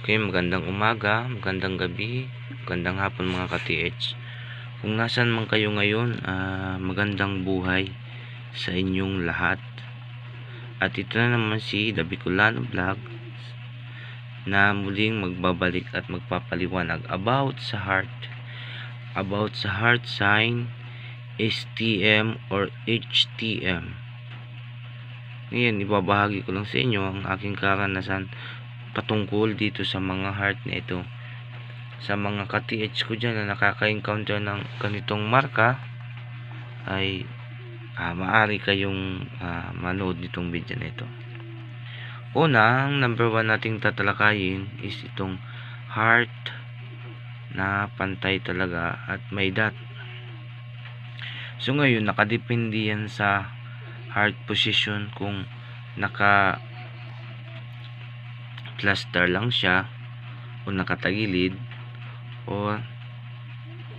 Okay, magandang umaga, magandang gabi, magandang hapon mga ka-TH. Kung nasan man kayo ngayon, ah, magandang buhay sa inyong lahat. At ito na naman si Dabicolano Vlog na muling magbabalik at magpapaliwanag about sa heart. About sa heart sign, STM or HTM. Ngayon, ibabahagi ko lang sa inyo ang aking karanasan patungkol dito sa mga heart na ito. Sa mga ka-TH ko dyan na nakaka-encounter ng ganitong marka ay ah, maaari kayong ah, manood nitong video na ito. Una, ang number one nating tatalakayin is itong heart na pantay talaga at may dot. So ngayon nakadepende yan sa heart position kung naka cluster lang siya o nakatagilid o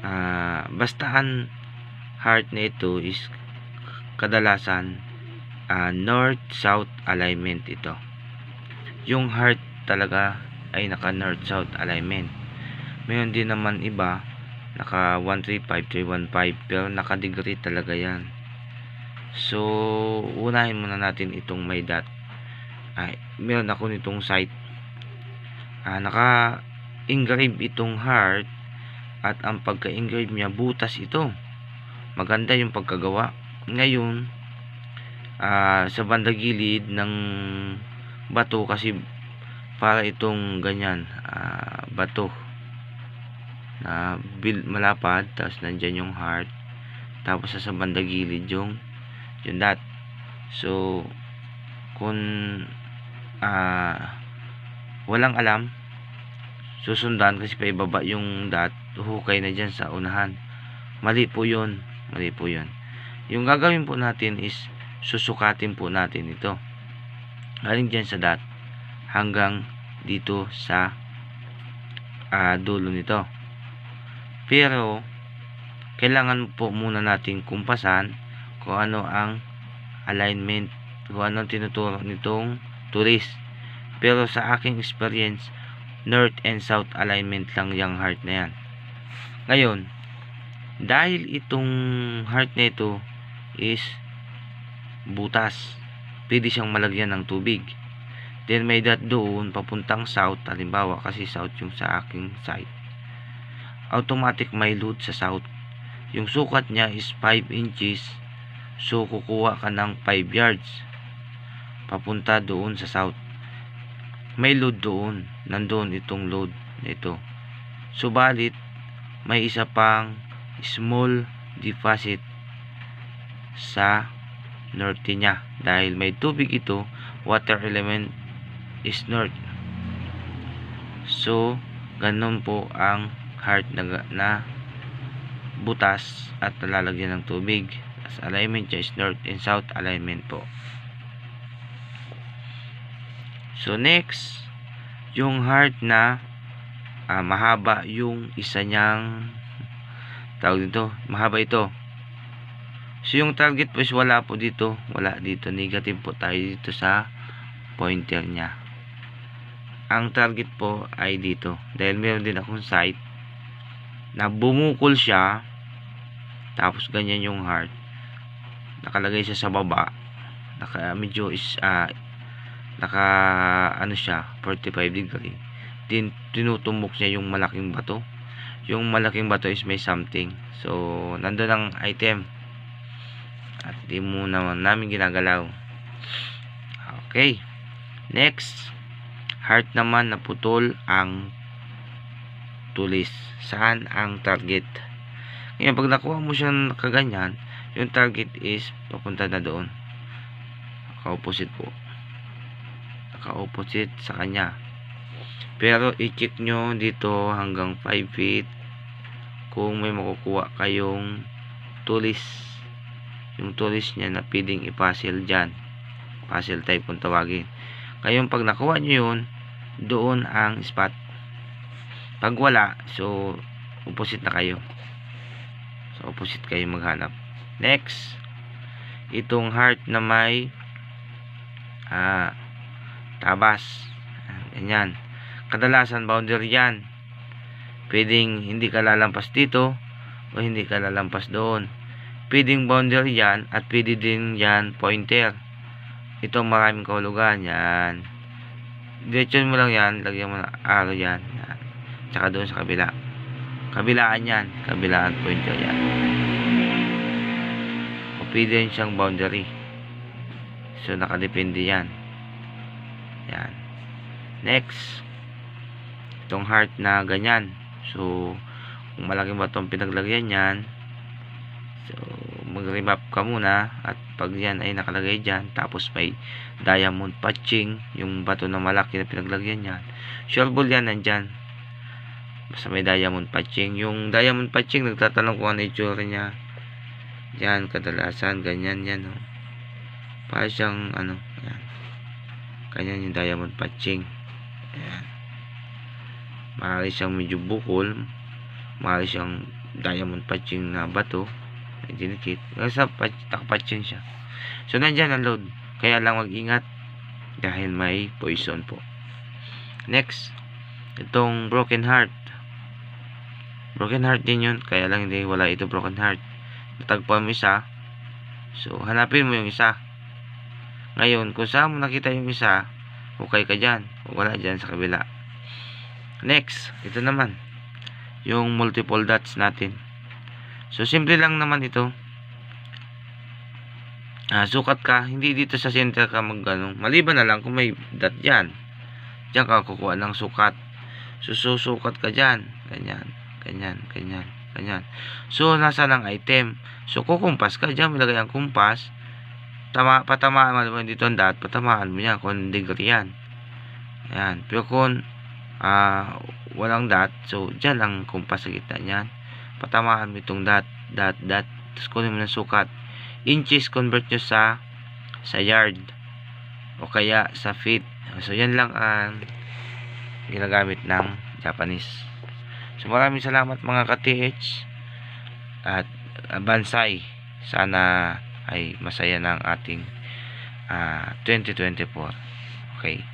ah, bastaan heart na ito is kadalasan ah, north south alignment ito. Yung heart talaga ay naka north south alignment. Mayroon din naman iba naka 135 315 pero naka degree talaga yan. So unahin muna natin itong may dot. Ay meron ako nitong site ah, naka engrave itong heart at ang pagka-engrave niya butas ito. Maganda yung pagkagawa. Ngayon ah, sa banda gilid ng bato kasi para itong ganyan ah, bato na build malapad tapos nandyan yung heart. Tapos sa banda gilid yung yung dot. So kung ah walang alam. Susundan kasi pa ibaba yung dot hukay na dyan sa unahan. Mali po yun. Mali po yun. Yung gagawin po natin is susukatin po natin ito. Galing dyan sa dot hanggang dito sa ah, dulo nito. Pero kailangan po muna natin kumpasan kung ano ang alignment kung ano ang tinuturo nitong tourist pero sa aking experience, north and south alignment lang yung heart na yan. Ngayon, dahil itong heart na ito is butas, pwede siyang malagyan ng tubig. Then may dot doon papuntang south, halimbawa kasi south yung sa aking side. Automatic may load sa south. Yung sukat niya is 5 inches, so kukuha ka ng 5 yards papunta doon sa south may load doon. Nandoon itong load nito. Subalit, may isa pang small deposit sa norte niya. Dahil may tubig ito, water element is north. So, ganun po ang heart na, na butas at nalalagyan ng tubig. As alignment niya is north and south alignment po. So next, yung heart na ah, mahaba yung isa niyang tawag dito, mahaba ito. So yung target po is wala po dito, wala dito, negative po tayo dito sa pointer niya. Ang target po ay dito, dahil meron din akong site na bumukol siya, tapos ganyan yung heart, nakalagay siya sa baba, naka medyo is ah, naka ano siya 45 degree. Din tinutumbok niya yung malaking bato. Yung malaking bato is may something. So nandun ang item. At di mo naman namin ginagalaw. Okay. Next. Heart naman na putol ang tulis. Saan ang target? Ngayon pag nakuha mo siya kaganyan yung target is papunta na doon. Ka-opposite po naka-opposite sa kanya. Pero i-check nyo dito hanggang 5 feet kung may makukuha kayong tulis. Yung tulis niya na pwedeng i-puzzle dyan. Puzzle type kung tawagin. Ngayon pag nakuha nyo yun, doon ang spot. Pag wala, so opposite na kayo. So opposite kayo maghanap. Next, itong heart na may ah, tabas ganyan kadalasan boundary yan. Pwedeng hindi ka lalampas dito o hindi ka lalampas doon. Pwedeng boundary yan at pwede din yan pointer. Ito maraming kahulugan yan. Diretso mo lang yan, lagyan mo ng arrow yan. yan. Tsaka doon sa kabila. Kabilaan yan, kabilaan pointer yan. O pwede rin siyang boundary. So nakadepende yan. Yan. Next. Itong heart na ganyan. So, kung malaki ba itong pinaglagyan yan, so, mag-remap ka muna at pag yan ay nakalagay dyan, tapos may diamond patching, yung bato na malaki na pinaglagyan yan. Sure yan nandyan. Basta may diamond patching. Yung diamond patching, nagtatanong kung ano itsura niya. Yan, kadalasan, ganyan yan. Oh. Para siyang, ano. Ganyan yung diamond patching. Ayan. Maaari siyang medyo bukol. Maaari siyang diamond patching na bato. May dinikit. Kasi patch, nakapatching siya. So, nandyan ang load. Kaya lang mag-ingat. Dahil may poison po. Next. Itong broken heart. Broken heart din yun. Kaya lang hindi wala ito broken heart. Natagpuan mo isa. So, hanapin mo yung isa. Ngayon, kung saan mo nakita yung isa, okay ka dyan. O wala dyan sa kabila. Next, ito naman. Yung multiple dots natin. So, simple lang naman ito. Ah, sukat ka. Hindi dito sa center ka mag ano, Maliban na lang kung may dot dyan. Diyan ka kukuha ng sukat. So, susukat ka dyan. Ganyan, ganyan, ganyan, ganyan. So, nasa lang item. So, kukumpas ka dyan. Malagay ang kumpas tama, patamaan mo dito ang dot, patamaan mo yan kung degree yan. Ayan. Pero kung ah, walang dot, so dyan lang kumpas sa gitna niyan. Patamaan mo itong dot, dot, dot. Tapos kunin mo ng sukat. Inches convert nyo sa sa yard. O kaya sa feet. So yan lang ang ginagamit ng Japanese. So maraming salamat mga ka-TH at uh, Bansai. Sana ay masaya ng ating ah, 2024. Okay.